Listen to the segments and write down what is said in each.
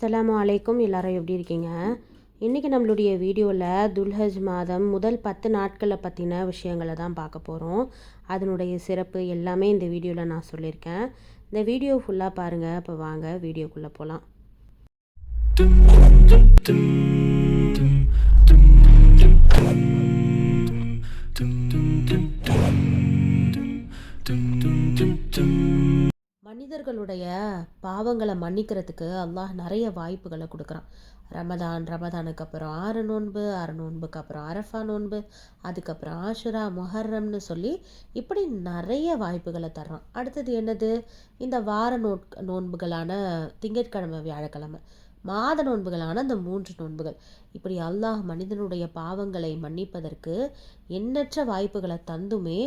அஸ்லாம் அலைக்கும் எல்லாரும் எப்படி இருக்கீங்க இன்றைக்கி நம்மளுடைய வீடியோவில் துல்ஹஜ் மாதம் முதல் பத்து நாட்களை பற்றின விஷயங்களை தான் பார்க்க போகிறோம் அதனுடைய சிறப்பு எல்லாமே இந்த வீடியோவில் நான் சொல்லியிருக்கேன் இந்த வீடியோ ஃபுல்லாக பாருங்கள் இப்போ வாங்க வீடியோக்குள்ளே போகலாம் மனிதர்களுடைய பாவங்களை மன்னிக்கிறதுக்கு அல்லாஹ் நிறைய வாய்ப்புகளை கொடுக்குறான். ரமதான் ரமதானுக்கு அப்புறம் ஆறு நோன்பு ஆறு நோன்புக்கு அப்புறம் அரஃபா நோன்பு அதுக்கப்புறம் ஆஷுரா முஹர்ரம்னு சொல்லி இப்படி நிறைய வாய்ப்புகளை தர்றான். அடுத்தது என்னது? இந்த வார நோட் நோன்புகளான திங்கட்கிழமை வியாழக்கிழமை. மாத நோன்புகளான இந்த மூன்று நோன்புகள். இப்படி அல்லாஹ் மனிதனுடைய பாவங்களை மன்னிப்பதற்கு எண்ணற்ற வாய்ப்புகளை தந்துமே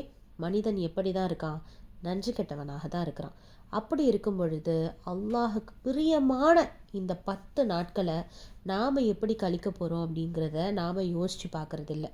மனிதன் எப்படி தான் இருக்கான்? நன்றி கெட்டவனாக தான் இருக்கிறான். அப்படி இருக்கும் பொழுது அல்லாஹுக்கு பிரியமான இந்த பத்து நாட்களை நாம் எப்படி கழிக்க போகிறோம் அப்படிங்கிறத நாம் யோசித்து பார்க்குறதில்ல.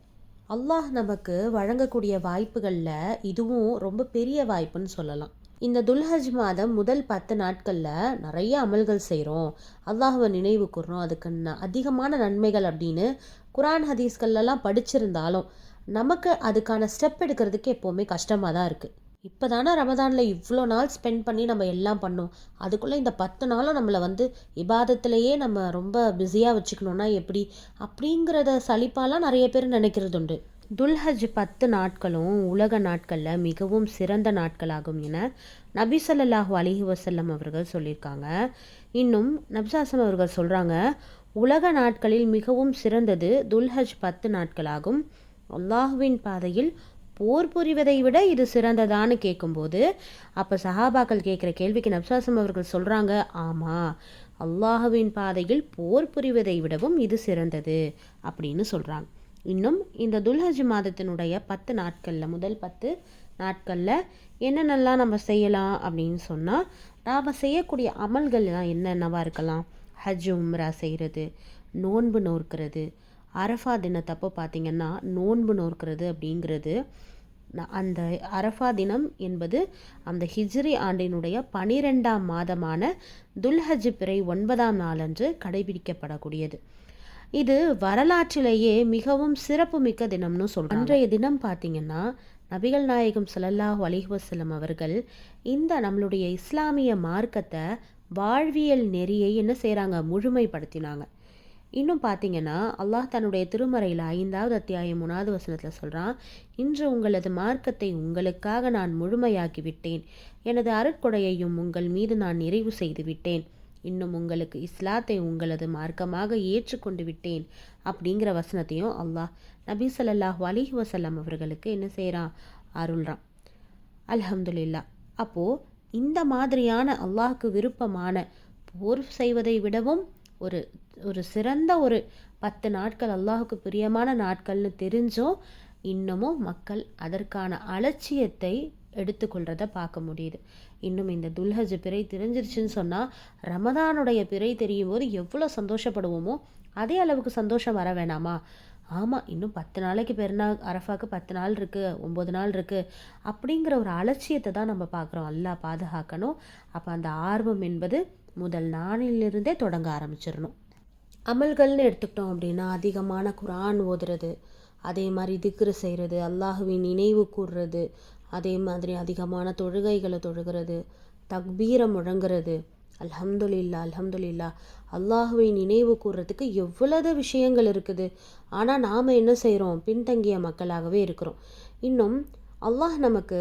அல்லாஹ் நமக்கு வழங்கக்கூடிய வாய்ப்புகளில் இதுவும் ரொம்ப பெரிய வாய்ப்புன்னு சொல்லலாம். இந்த துல்ஹஜ் மாதம் முதல் பத்து நாட்களில் நிறைய அமல்கள் செய்கிறோம் அல்லாஹுவை நினைவு கூறுறோம் அதுக்கு ந- அதிகமான நன்மைகள் அப்படின்னு குரான் ஹதீஸ்கள்லாம் படிச்சிருந்தாலும் நமக்கு அதுக்கான ஸ்டெப் எடுக்கிறதுக்கு எப்போவுமே கஷ்டமாக தான் இருக்குது இப்போ தானே ரமதானில் இவ்வளோ நாள் ஸ்பெண்ட் பண்ணி நம்ம எல்லாம் பண்ணோம். அதுக்குள்ளே இந்த பத்து நாளும் நம்மளை வந்து இபாதத்திலேயே நம்ம ரொம்ப பிஸியாக வச்சுக்கணுன்னா எப்படி? அப்படிங்கிறத சலிப்பாலாம் நிறைய பேர் நினைக்கிறது உண்டு துல்ஹஜ் பத்து நாட்களும் உலக நாட்களில் மிகவும் சிறந்த நாட்களாகும் என நபி ஸல்லல்லாஹு அலைஹி அவர்கள் சொல்லியிருக்காங்க. இன்னும் நபிசாசம் அவர்கள் சொல்கிறாங்க உலக நாட்களில் மிகவும் சிறந்தது துல்ஹஜ் பத்து நாட்களாகும். அல்லாஹுவின் பாதையில் போர் புரிவதை விட இது சிறந்ததான்னு கேட்கும்போது அப்போ சஹாபாக்கள் கேட்குற கேள்விக்கு நப்சாசம் அவர்கள் சொல்கிறாங்க ஆமாம் அல்லாஹுவின் பாதையில் போர் புரிவதை விடவும் இது சிறந்தது அப்படின்னு சொல்கிறாங்க இன்னும் இந்த துல்ஹஜ் மாதத்தினுடைய பத்து நாட்களில் முதல் பத்து நாட்களில் என்னென்னலாம் நம்ம செய்யலாம் அப்படின்னு சொன்னால் நாம் செய்யக்கூடிய அமல்கள்லாம் என்னென்னவாக இருக்கலாம்? ஹஜ் உம்ரா செய்கிறது நோன்பு நோற்கிறது அரஃபா தினத்தப்போ பார்த்தீங்கன்னா நோன்பு நோக்கிறது அப்படிங்கிறது. அந்த அரஃபா தினம் என்பது அந்த ஹிஜ்ரி ஆண்டினுடைய பனிரெண்டாம் மாதமான துல்ஹஜ் பிறை ஒன்பதாம் நாளன்று கடைபிடிக்கப்படக்கூடியது. இது வரலாற்றிலேயே மிகவும் சிறப்புமிக்க தினம்னு சொல்றாங்க. அன்றைய தினம் பார்த்தீங்கன்னா நபிகள் நாயகம் ஸல்லல்லாஹு அலிஹசலம் அவர்கள் இந்த நம்மளுடைய இஸ்லாமிய மார்க்கத்தை வாழ்வியல் நெறியை என்ன செய்கிறாங்க முழுமைப்படுத்தினாங்க. இன்னும் பார்த்தீங்கன்னா அல்லாஹ் தன்னுடைய திருமறையில் ஐந்தாவது அத்தியாயம் மூணாவது வசனத்தில் சொல்கிறான் இன்று உங்களது மார்க்கத்தை உங்களுக்காக நான் முழுமையாக்கி விட்டேன். எனது அருட்கொடையையும் உங்கள் மீது நான் நிறைவு செய்து விட்டேன். இன்னும் உங்களுக்கு இஸ்லாத்தை உங்களது மார்க்கமாக ஏற்றுக்கொண்டு விட்டேன். அப்படிங்கிற வசனத்தையும் அல்லாஹ் நபி சொல்லாஹ் அலிஹி வஸல்லம் அவர்களுக்கு என்ன செய்கிறான் அருள்றான். அல்ஹம்துலில்லா அப்போது இந்த மாதிரியான அல்லாஹுக்கு விருப்பமான போர் செய்வதை விடவும் ஒரு ஒரு சிறந்த ஒரு பத்து நாட்கள் அல்லாஹுக்கு பிரியமான நாட்கள்னு தெரிஞ்சும் இன்னமும் மக்கள் அதற்கான அலட்சியத்தை எடுத்துக்கொள்கிறத பார்க்க முடியுது. இன்னும் இந்த துல்ஹஜ் பிறை தெரிஞ்சிருச்சுன்னு சொன்னால் ரமதானுடைய பிறை தெரியும் போது எவ்வளோ சந்தோஷப்படுவோமோ அதே அளவுக்கு சந்தோஷம் வர வேணாமா? ஆமாம் இன்னும் பத்து நாளைக்கு பெருநாள் அரஃபாக்கு பத்து நாள் இருக்குது ஒம்பது நாள் இருக்குது அப்படிங்கிற ஒரு அலட்சியத்தை தான் நம்ம பார்க்குறோம். அல்லா பாதுகாக்கணும். அப்போ அந்த ஆர்வம் என்பது முதல் நாளிலிருந்தே தொடங்க ஆரம்பிச்சிடணும். அமல்கள்னு எடுத்துக்கிட்டோம் அப்படின்னா அதிகமான குரான் ஓதுறது அதே மாதிரி திக்ரு செய்கிறது அல்லாஹுவின் நினைவு கூடுறது அதே மாதிரி அதிகமான தொழுகைகளை தொழுகிறது தக்பீரை முழங்குறது அல்ஹம்துலில்லா அல்ஹம்துலில்லா அல்லாஹுவை நினைவு கூறுறதுக்கு எவ்வளவு விஷயங்கள் இருக்குது. ஆனால் நாம் என்ன செய்கிறோம் பின்தங்கிய மக்களாகவே இருக்கிறோம். இன்னும் அல்லாஹ் நமக்கு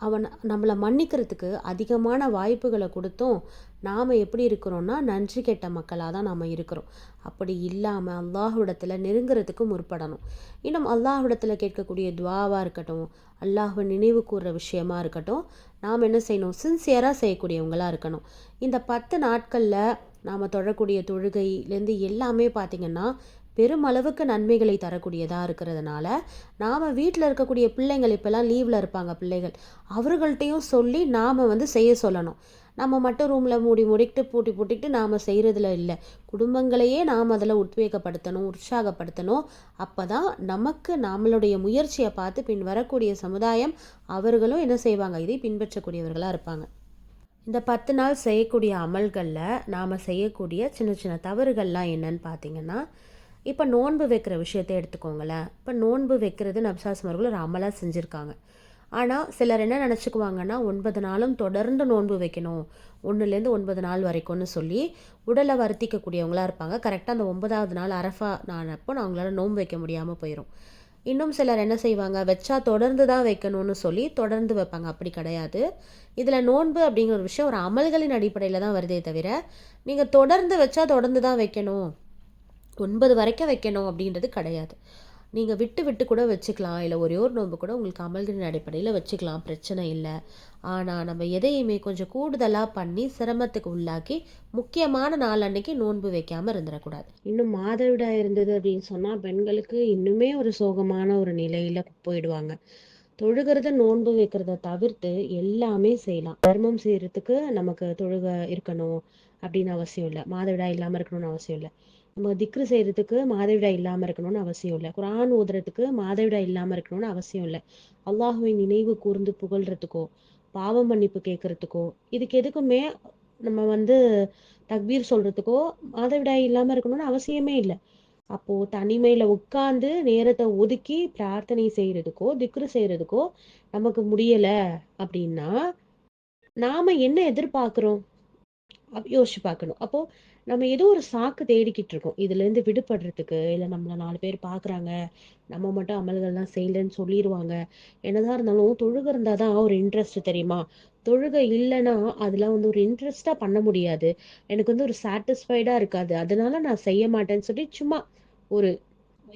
அவன் நம்மளை மன்னிக்கிறதுக்கு அதிகமான வாய்ப்புகளை கொடுத்தும் நாம் எப்படி இருக்கிறோன்னா நன்றி கெட்ட மக்களாக தான் நாம் இருக்கிறோம். அப்படி இல்லாமல் அல்லாஹ்விடத்தில் நெருங்கிறதுக்கு முற்படணும். இன்னும் அல்லாஹ்விடத்தில் கேட்கக்கூடிய துவாவாக இருக்கட்டும் அல்லாஹ்வை நினைவு கூறுற விஷயமா இருக்கட்டும் நாம் என்ன செய்யணும்? சின்சியராக செய்யக்கூடியவங்களாக இருக்கணும். இந்த பத்து நாட்களில் நாம் தொழக்கூடிய தொழுகையிலேருந்து எல்லாமே பார்த்திங்கன்னா பெருமளவுக்கு நன்மைகளை தரக்கூடியதாக இருக்கிறதுனால நாம் வீட்டில் இருக்கக்கூடிய பிள்ளைங்கள் இப்போல்லாம் லீவில் இருப்பாங்க பிள்ளைகள். அவர்கள்ட்டையும் சொல்லி நாம் வந்து செய்ய சொல்லணும். நம்ம மட்டும் ரூமில் மூடி மூடிக்கிட்டு பூட்டி பூட்டிட்டு நாம் செய்கிறதுல இல்லை. குடும்பங்களையே நாம் அதில் உத்வேகப்படுத்தணும் உற்சாகப்படுத்தணும். அப்போ தான் நமக்கு நம்மளுடைய முயற்சியை பார்த்து பின் வரக்கூடிய சமுதாயம் அவர்களும் என்ன செய்வாங்க? இதை பின்பற்றக்கூடியவர்களாக இருப்பாங்க. இந்த பத்து நாள் செய்யக்கூடிய அமல்களில் நாம் செய்யக்கூடிய சின்ன சின்ன தவறுகள்லாம் என்னன்னு பார்த்தீங்கன்னா இப்போ நோன்பு வைக்கிற விஷயத்தை எடுத்துக்கோங்களேன். இப்போ நோன்பு வைக்கிறது நப்சாஸ்மர்கள் ஒரு அமலாக செஞ்சுருக்காங்க. ஆனால் சிலர் என்ன நினச்சிக்குவாங்கன்னா ஒன்பது நாளும் தொடர்ந்து நோன்பு வைக்கணும். ஒன்றுலேருந்து ஒன்பது நாள் வரைக்கும்னு சொல்லி உடலை வருத்திக்கக்கூடியவங்களாக இருப்பாங்க. கரெக்டாக அந்த ஒன்பதாவது நாள் அரஃபா நான் அப்போ நான் அவங்களால நோன்பு வைக்க முடியாமல் போயிடும் இன்னும் சிலர் என்ன செய்வாங்க வச்சா தொடர்ந்து தான் வைக்கணும்னு சொல்லி தொடர்ந்து வைப்பாங்க. அப்படி கிடையாது. இதில் நோன்பு அப்படிங்கிற ஒரு விஷயம் ஒரு அமல்களின் அடிப்படையில் தான் வருதே தவிர நீங்கள் தொடர்ந்து வச்சா தொடர்ந்து தான் வைக்கணும். ஒன்பது வரைக்கும் வைக்கணும் அப்படின்றது கிடையாது. நீங்கள் விட்டு விட்டு கூட வச்சுக்கலாம். இல்லை ஒரே ஒரு நோன்பு கூட உங்களுக்கு அமல்களின் அடிப்படையில் வச்சுக்கலாம். பிரச்சனை இல்லை. ஆனால் நம்ம எதையுமே கொஞ்சம் கூடுதலாக பண்ணி சிரமத்துக்கு உள்ளாக்கி முக்கியமான நாள் அன்னைக்கு நோன்பு வைக்காமல் இருந்துடக்கூடாது இன்னும் மாதவிடாய் இருந்தது அப்படின்னு சொன்னால் பெண்களுக்கு இன்னுமே ஒரு சோகமான ஒரு நிலையில் போயிடுவாங்க. தொழுகிறத நோன்பு வைக்கிறத தவிர்த்து எல்லாமே செய்யலாம். தர்மம் செய்கிறதுக்கு நமக்கு தொழுக இருக்கணும் அப்படின்னு அவசியம் இல்லை. மாதவிடாய் இல்லாமல் இருக்கணும்னு அவசியம் இல்லை. நம்ம திக்ரு செய்யறதுக்கு மாதவிடாய் இல்லாமல் இருக்கணும்னு அவசியம் இல்லை. குரான் ஓதுறதுக்கு மாதவிடாய் இல்லாமல் இருக்கணும்னு அவசியம் இல்லை. அல்லாஹுவை நினைவு கூர்ந்து புகழ்றதுக்கோ பாவம் மன்னிப்பு கேட்கறதுக்கோ இதுக்கு எதுக்குமே நம்ம வந்து தக்பீர் சொல்றதுக்கோ மாதவிடாய் இல்லாமல் இருக்கணும்னு அவசியமே இல்லை. அப்போ தனிமையில உட்கார்ந்து நேரத்தை ஒதுக்கி பிரார்த்தனை செய்யறதுக்கோ திக்ரு செய்யறதுக்கோ நமக்கு முடியல அப்படின்னா நாம என்ன எதிர்பார்க்கிறோம்? யோசிச்சு பார்க்கணும். அப்போ நம்ம ஏதோ ஒரு சாக்கு தேடிக்கிட்டு இருக்கோம் இதுல இருந்து விடுபடுறதுக்கு இல்லை நம்மள நாலு பேர் பாக்குறாங்க நம்ம மட்டும் அமல்கள்லாம் செய்யலன்னு சொல்லிடுவாங்க என்னதான் இருந்தாலும் தொழுகை இருந்தாதான் ஒரு இன்ட்ரெஸ்ட் தெரியுமா? தொழுகை இல்லைன்னா அதெல்லாம் வந்து ஒரு இன்ட்ரெஸ்டா பண்ண முடியாது. எனக்கு வந்து ஒரு சாட்டிஸ்ஃபைடா இருக்காது. அதனால நான் செய்ய மாட்டேன்னு சொல்லி சும்மா ஒரு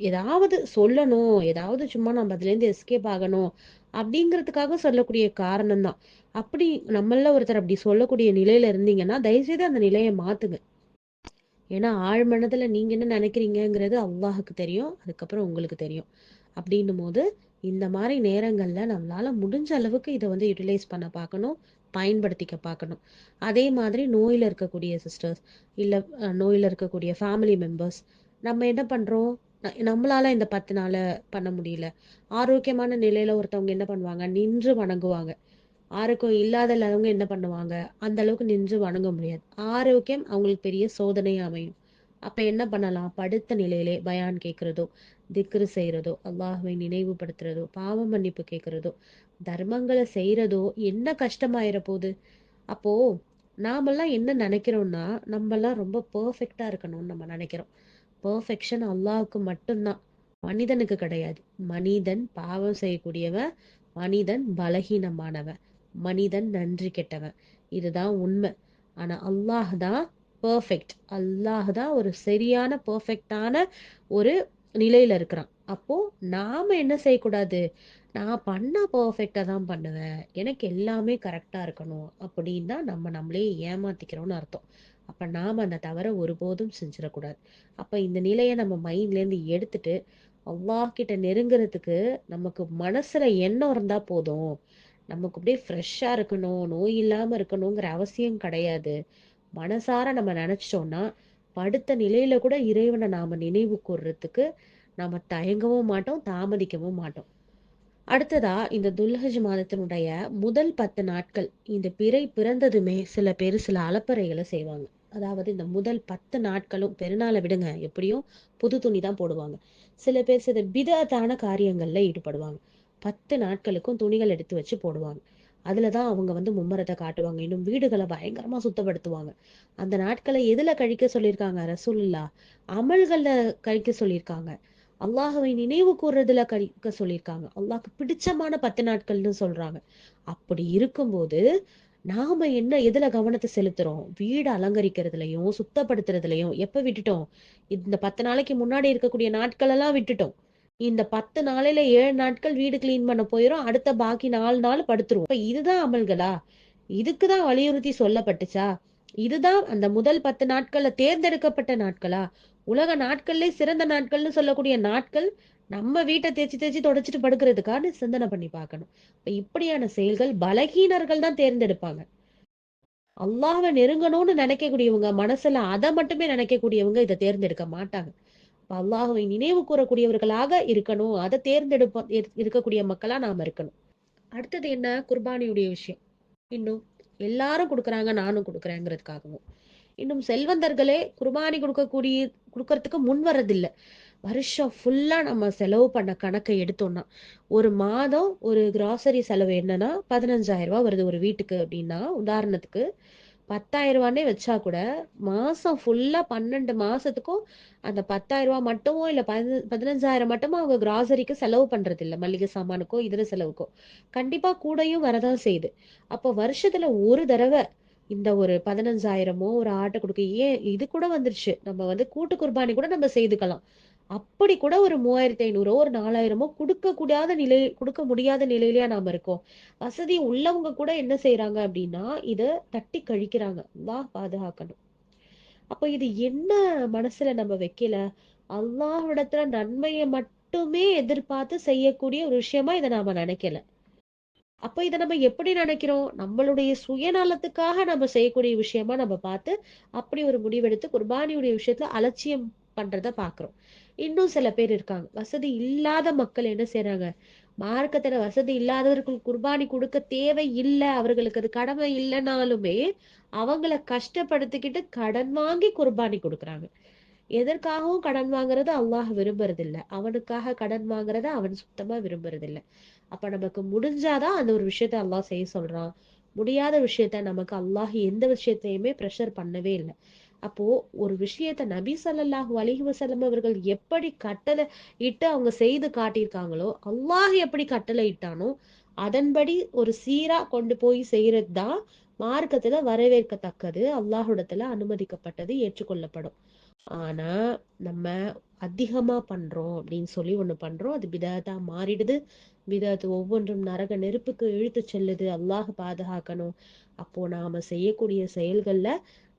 ஏதாவது சொல்லணும் ஏதாவது சும்மா நம்ம அதுல இருந்து எஸ்கேப் ஆகணும் அப்படிங்கிறதுக்காக சொல்லக்கூடிய காரணம் தான் அப்படி நம்மள ஒருத்தர் அப்படி சொல்லக்கூடிய நிலையில இருந்தீங்கன்னா தயவுசெய்து அந்த நிலையை மாத்துங்க. ஏன்னா ஆழ் மனதில் நீங்கள் என்ன நினைக்கிறீங்கிறது அல்லாஹுக்கு தெரியும் அதுக்கப்புறம் உங்களுக்கு தெரியும். அப்படின்னும் போது இந்த மாதிரி நேரங்களில் நம்மளால் முடிஞ்ச அளவுக்கு இதை வந்து யூட்டிலைஸ் பண்ண பார்க்கணும் பயன்படுத்திக்க பார்க்கணும். அதே மாதிரி நோயில் இருக்கக்கூடிய சிஸ்டர்ஸ் இல்லை நோயில் இருக்கக்கூடிய ஃபேமிலி மெம்பர்ஸ் நம்ம என்ன பண்ணுறோம் நம்மளால இந்த பத்து நாள் பண்ண முடியல. ஆரோக்கியமான நிலையில ஒருத்தவங்க என்ன பண்ணுவாங்க? நின்று வணங்குவாங்க. ஆரோக்கியம் இல்லாத அளவுங்க என்ன பண்ணுவாங்க? அந்த அளவுக்கு நின்று வணங்க முடியாது. ஆரோக்கியம் அவங்களுக்கு பெரிய சோதனையா அமையும். அப்ப என்ன பண்ணலாம்? படுத்த நிலையிலே பயான் கேட்குறதோ திக்ரு செய்யறதோ அல்லாஹுவை நினைவுபடுத்துறதோ பாவ மன்னிப்பு கேட்கறதோ தர்மங்களை செய்யறதோ என்ன கஷ்டமாயிர போகுது அப்போ நாமெல்லாம் என்ன நினைக்கிறோம்னா நம்மெல்லாம் ரொம்ப பெர்ஃபெக்டா இருக்கணும்னு நம்ம நினைக்கிறோம். பர்ஃபெக்ஷன் அல்லாவுக்கு மட்டும்தான். மனிதனுக்கு கிடையாது. மனிதன் பாவம் செய்யக்கூடியவன் மனிதன் பலகீனமானவன். மனிதன் நன்றி கெட்டவன். இதுதான் உண்மை. ஆனா அல்லாஹ் தான் பர்ஃபெக்ட் அல்லாஹ் தான் ஒரு சரியான பர்ஃபெக்டான ஒரு நிலையில இருக்கிறான். அப்போ நாம என்ன செய்யக்கூடாது? நான் பண்ணா பர்ஃபெக்டா தான் பண்ணுவேன். எனக்கு எல்லாமே கரெக்டா இருக்கணும். அப்படின்னா நம்ம நம்மளே ஏமாத்திக்கிறோம்னு அர்த்தம். அப்ப நாம அந்த தவறை ஒருபோதும் செஞ்சிடக்கூடாது. அப்ப இந்த நிலையை நம்ம மைண்ட்ல இருந்து எடுத்துட்டு அல்லாஹ் கிட்ட நெருங்குறதுக்கு நமக்கு மனசுல எண்ணம் இருந்தா போதும். நமக்கு அப்படியே ஃப்ரெஷ்ஷாக இருக்கணும் நோய் இல்லாமல் இருக்கணுங்கிற அவசியம் கிடையாது. மனசார நம்ம நினச்சிட்டோம்னா படுத்த நிலையில கூட இறைவனை நாம் நினைவு கூர்றதுக்கு நாம் தயங்கவும் மாட்டோம் தாமதிக்கவும் மாட்டோம். அடுத்ததா இந்த துல்ஹஜ் மாதத்தினுடைய முதல் பத்து நாட்கள் இந்த பிறை பிறந்ததுமே சில பேர் சில அலப்பறைகளை செய்வாங்க. அதாவது இந்த முதல் பத்து நாட்களும் பெருநாளை விடுங்க எப்படியும் புது துணி தான் போடுவாங்க. சில பேர் சில விதத்தான காரியங்களில் ஈடுபடுவாங்க. பத்து நாட்களுக்கும் துணிகள் எடுத்து வச்சு போடுவாங்க. அதுலதான் அவங்க வந்து மும்மரத்தை காட்டுவாங்க. இன்னும் வீடுகளை பயங்கரமா சுத்தப்படுத்துவாங்க. அந்த நாட்களை எதுல கழிக்க சொல்லியிருக்காங்க? ரசூல்லா அமல்கள்ல கழிக்க சொல்லியிருக்காங்க. அல்லாஹவை நினைவு கூறுறதுல கழிக்க சொல்லியிருக்காங்க. அல்லாஹ்க்கு பிடிச்சமான பத்து நாட்கள்னு சொல்றாங்க. அப்படி இருக்கும்போது நாம என்ன எதுல கவனத்தை செலுத்துறோம்? வீடு அலங்கரிக்கிறதுலயும் சுத்தப்படுத்துறதுலயும் எப்ப விட்டுட்டோம்? இந்த பத்து நாளைக்கு முன்னாடி இருக்கக்கூடிய நாட்கள் எல்லாம் விட்டுட்டோம். இந்த பத்து நாளையில ஏழு நாட்கள் வீடு கிளீன் பண்ண போயிரும். அடுத்த பாக்கி நாலு நாள் படுத்துருவோம். இப்ப இதுதான் அமல்களா? இதுக்குதான் வலியுறுத்தி சொல்லப்பட்டுச்சா? இதுதான் அந்த முதல் பத்து நாட்கள்ல தேர்ந்தெடுக்கப்பட்ட நாட்களா? உலக நாட்கள்ல சிறந்த நாட்கள்னு சொல்லக்கூடிய நாட்கள் நம்ம வீட்டை தேய்ச்சி தேய்ச்சி தொடச்சிட்டு படுக்கிறதுக்கான சிந்தனை பண்ணி பார்க்கணும். இப்ப இப்படியான செயல்கள் பலகீனர்கள் தான் தேர்ந்தெடுப்பாங்க. அல்லாவை நெருங்கணும்னு நினைக்கக்கூடியவங்க மனசுல அதை மட்டுமே நினைக்கக்கூடியவங்க இதை தேர்ந்தெடுக்க மாட்டாங்க. அல்லாஹுவை நினைவு கூறக்கூடியவர்களாக இருக்கணும். அதை தேர்ந்தெடுப்ப இரு- இருக்கக்கூடிய மக்களா நாம இருக்கணும். அடுத்தது என்ன? குர்பானியுடைய விஷயம். இன்னும் எல்லாரும் கொடுக்குறாங்க நானும் கொடுக்குறேங்கிறதுக்காகவும். இன்னும் செல்வந்தர்களே குர்பானி கொடுக்கக்கூடிய கொடுக்கறதுக்கு முன் வர்றதில்லை. வருஷம் ஃபுல்லாக நம்ம செலவு பண்ண கணக்கை எடுத்தோம்னா ஒரு மாதம் ஒரு கிராசரி செலவு என்னன்னா பதினஞ்சாயிரம் ரூபாய் வருது ஒரு வீட்டுக்கு அப்படின்னா உதாரணத்துக்கு பத்தாயிரம் ரூபானே வச்சா கூட மாசம் ஃபுல்லா பன்னெண்டு மாசத்துக்கும் அந்த பத்தாயிரம் ரூபாய் மட்டுமோ இல்ல பதினஞ்சாயிரம் மட்டுமோ அவங்க கிராசரிக்கு செலவு பண்றது இல்ல மளிகை சாமானுக்கோ இதர செலவுக்கோ. கண்டிப்பா கூடயும் வரதான் செய்யுது. அப்போ வருஷத்துல ஒரு தடவை இந்த ஒரு பதினஞ்சாயிரமோ ஒரு ஆட்டை கொடுக்க ஏன் இது கூட வந்துருச்சு. நம்ம வந்து கூட்டு குர்பானி கூட நம்ம செய்துக்கலாம். அப்படி கூட ஒரு மூவாயிரத்தி ஐநூறோ ஒரு நாலாயிரமோ கொடுக்க கூடாத நிலை கொடுக்க முடியாத நிலையிலயா நாம இருக்கோம். வசதி உள்ளவங்க கூட என்ன செய்யறாங்க அப்படின்னா இத தட்டி கழிக்கிறாங்க. வா பாதுகாக்கணும். அப்ப இது என்ன மனசுல நம்ம வைக்கல? அல்லாஹிடத்துல நன்மையை மட்டுமே எதிர்பார்த்து செய்யக்கூடிய ஒரு விஷயமா இதை நாம நினைக்கல. அப்ப இதை நம்ம எப்படி நினைக்கிறோம்? நம்மளுடைய சுயநலத்துக்காக நம்ம செய்யக்கூடிய விஷயமா நம்ம பார்த்து அப்படி ஒரு முடிவெடுத்து குர்பானியுடைய விஷயத்துல அலட்சியம் பண்றத பாக்குறோம் இன்னும் சில பேர் இருக்காங்க. வசதி இல்லாத மக்கள் என்ன செய்யறாங்க மார்க்கத்துல வசதி இல்லாதவர்கள் குர்பானி கொடுக்க தேவை இல்லை அவர்களுக்கு அது கடமை இல்லைனாலுமே அவங்கள கஷ்டப்படுத்திக்கிட்டு கடன் வாங்கி குர்பானி கொடுக்குறாங்க. எதற்காகவும் கடன் வாங்குறது அல்லாஹ் விரும்புறதில்ல. அவனுக்காக கடன் வாங்குறத அவன் சுத்தமா விரும்புறதில்ல. அப்ப நமக்கு முடிஞ்சாதான் அந்த ஒரு விஷயத்த அல்லாஹ் செய்ய சொல்றான். முடியாத விஷயத்த நமக்கு அல்லாஹ் எந்த விஷயத்தையுமே ப்ரெஷர் பண்ணவே இல்லை. அப்போ ஒரு விஷயத்த நபி சல்லாஹூ அலிஹி வசலம் அவர்கள் எப்படி கட்டளை இட்டு அவங்க செய்து காட்டியிருக்காங்களோ அல்லாஹ் எப்படி கட்டளை இட்டானோ அதன்படி ஒரு சீரா கொண்டு போய் செய்யறது தான் மார்க்கத்துல வரவேற்கத்தக்கது. அல்லாஹுடத்துல அனுமதிக்கப்பட்டது ஏற்றுக்கொள்ளப்படும். ஆனா நம்ம அதிகமா பண்றோம் அப்படின்னு சொல்லி ஒண்ணு பண்றோம். அது பிதாத்தா மாறிடுது. பிதாத்து ஒவ்வொன்றும் நரக நெருப்புக்கு இழுத்து செல்லுது. அல்லாஹ் பாதுகாக்கணும். அப்போ நாம செய்யக்கூடிய செயல்கள்ல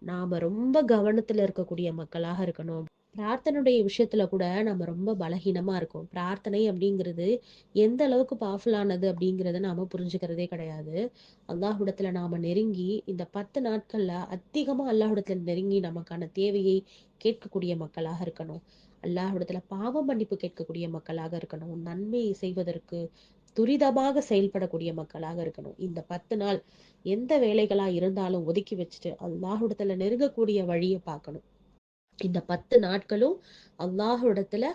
நாம ரொம்ப கவனத்துல இருக்கக்கூடிய மக்களாக இருக்கணும். பிரார்த்தனுடைய விஷயத்துல கூட நம்ம ரொம்ப பலகீனமா இருக்கோம். பிரார்த்தனை அப்படிங்கிறது எந்த அளவுக்கு பவர்ஃபுல்லானது அப்படிங்கிறத நாம புரிஞ்சுக்கிறதே கிடையாது. அல்லாஹுடத்துல நாம நெருங்கி இந்த பத்து நாட்கள்ல அதிகமா அல்லாஹுடத்துல நெருங்கி நமக்கான தேவையை கேட்கக்கூடிய மக்களாக இருக்கணும். அல்லாஹுடத்துல பாவ மன்னிப்பு கேட்கக்கூடிய மக்களாக இருக்கணும். நன்மை செய்வதற்கு துரிதமாக செயல்படக்கூடிய மக்களாக இருக்கணும். இந்த பத்து நாள் எந்த வேலைகளா இருந்தாலும் ஒதுக்கி வச்சுட்டு அல்லாஹ்விடத்துல நெருங்கக்கூடிய வழியை பார்க்கணும். இந்த பத்து நாட்களும் அல்லாஹ்விடத்துல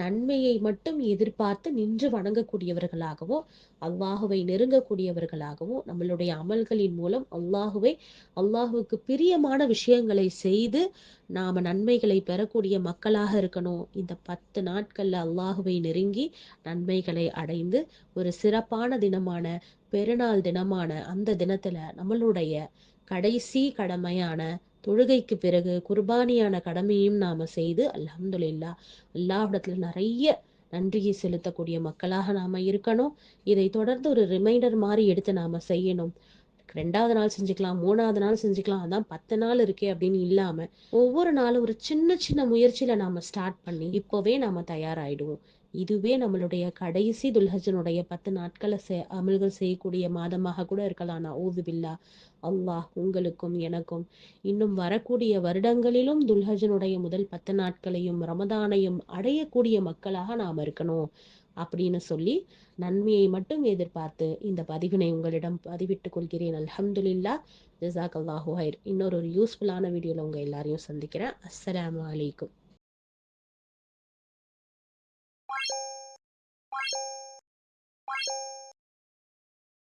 நன்மையை மட்டும் எதிர்பார்த்து நின்று வணங்கக்கூடியவர்களாகவும் அல்லாஹுவை நெருங்கக்கூடியவர்களாகவும் நம்மளுடைய அமல்களின் மூலம் அல்லாஹுவை அல்லாஹுவுக்கு பிரியமான விஷயங்களை செய்து நாம் நன்மைகளை பெறக்கூடிய மக்களாக இருக்கணும். இந்த பத்து நாட்களில் அல்லாஹுவை நெருங்கி நன்மைகளை அடைந்து ஒரு சிறப்பான தினமான பெருநாள் தினமான அந்த தினத்தில் நம்மளுடைய கடைசி கடமையான தொழுகைக்கு பிறகு குர்பானியான கடமையும் நாம செய்து அல்ஹம்துல்லா அல்லாஹிடத்துல நிறைய நன்றியை செலுத்தக்கூடிய மக்களாக நாம இருக்கணும். இதை தொடர்ந்து ஒரு ரிமைண்டர் மாதிரி எடுத்து நாம செய்யணும். ரெண்டாவது நாள் செஞ்சுக்கலாம் மூணாவது நாள் செஞ்சுக்கலாம் அதான் பத்து நாள் இருக்கே அப்படின்னு இல்லாம ஒவ்வொரு நாளும் ஒரு சின்ன சின்ன முயற்சியில நாம ஸ்டார்ட் பண்ணி இப்போவே நாம தயாராயிடுவோம். இதுவே நம்மளுடைய கடைசி துல்ஹஜனுடைய பத்து நாட்களை செ அமல்கள் செய்யக்கூடிய மாதமாக கூட இருக்கலாம். நான் ஊதுபில்லா அல்லாஹ் உங்களுக்கும் எனக்கும் இன்னும் வரக்கூடிய வருடங்களிலும் துல்ஹஜனுடைய முதல் பத்து நாட்களையும் ரமதானையும் அடையக்கூடிய மக்களாக நாம் இருக்கணும் அப்படின்னு சொல்லி நன்மையை மட்டும் எதிர்பார்த்து இந்த பதிவினை உங்களிடம் பதிவிட்டுக் கொள்கிறேன். அல்ஹம்துலில்லா. ஜசாக் அல்லாஹு ஹைர் இன்னொரு ஒரு யூஸ்ஃபுல்லான வீடியோவில் உங்கள் எல்லாரையும் சந்திக்கிறேன். அஸ்ஸலாம் அலைக்கும்.